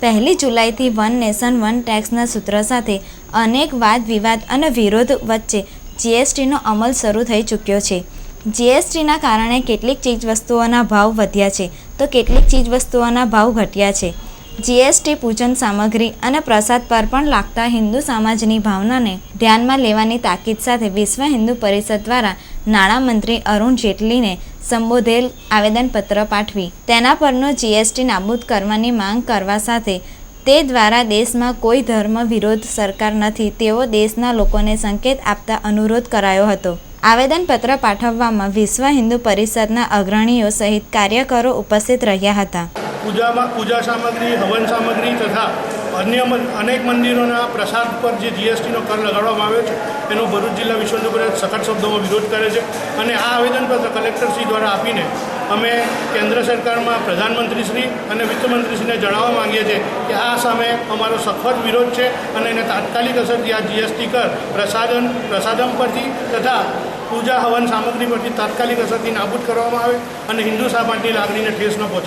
પહેલી જુલાઈથી one nation, one ટેક્સના સૂત્ર સાથે અનેક વાદ, વિવાદ અને વિરોધ વચ્ચે જીએસટીનો અમલ શરૂ થઈ ચૂક્યો છે. જીએસટીના કારણે કેટલીક ચીજવસ્તુઓના ભાવ વધ્યા છે. તો કેટલીક ચીજવસ્તુઓના ભાવ ઘટ્યા છે. જીએસટી પૂજન સામગ્રી અને પ્રસાદ પર પણ લાગતા હિન્દુ સમાજની ભાવનાને ધ્યાનમાં લેવાની તાકીદ સાથે વિશ્વ હિન્દુ પરિષદ દ્વારા નાણામંત્રી અરુણ જેટલીને સંબોધેલ આવેદનપત્ર પાઠવી. તેના પરનો જીએસટી નાબૂદ કરવાની માંગ કરવા સાથે તે દ્વારા દેશમાં કોઈ ધર્મ વિરોધ સરકાર નથી, તેવો દેશના લોકોને સંકેત આપતા અનુરોધ કરાયો હતો. આવેદનપત્ર પાઠવવામાં વિશ્વ હિન્દુ પરિષદના અગ્રણીઓ સહિત કાર્યકરો ઉપસ્થિત રહ્યા હતા. પૂજામાં પૂજા સામગ્રી, હવન સામગ્રી તથા અન્ય અનેક મંદિરોના પ્રસાદ પર જે જીએસટીનો કર લગાડવામાં આવ્યો છે, એનો ભરૂચ જિલ્લા વિશ્વ સખત શબ્દોમાં વિરોધ કરે છે. અને આ આવેદનપત્ર કલેક્ટરશ્રી દ્વારા આપીને અમે કેન્દ્ર સરકારમાં પ્રધાનમંત્રીશ્રી અને વિત્તમંત્રીશ્રીને જણાવવા માગીએ છીએ કે આ સામે અમારો સખત વિરોધ છે અને એને તાત્કાલિક અસરથી આ જીએસટી કર, પ્રસાદન, પ્રસાદમ પરથી તથા પૂજા, હવન સામગ્રી પરથી તાત્કાલિક અસરથી નાબૂદ કરવામાં આવે અને હિન્દુ સમાજની લાગણીને ઠેસ ન પહોંચાડે.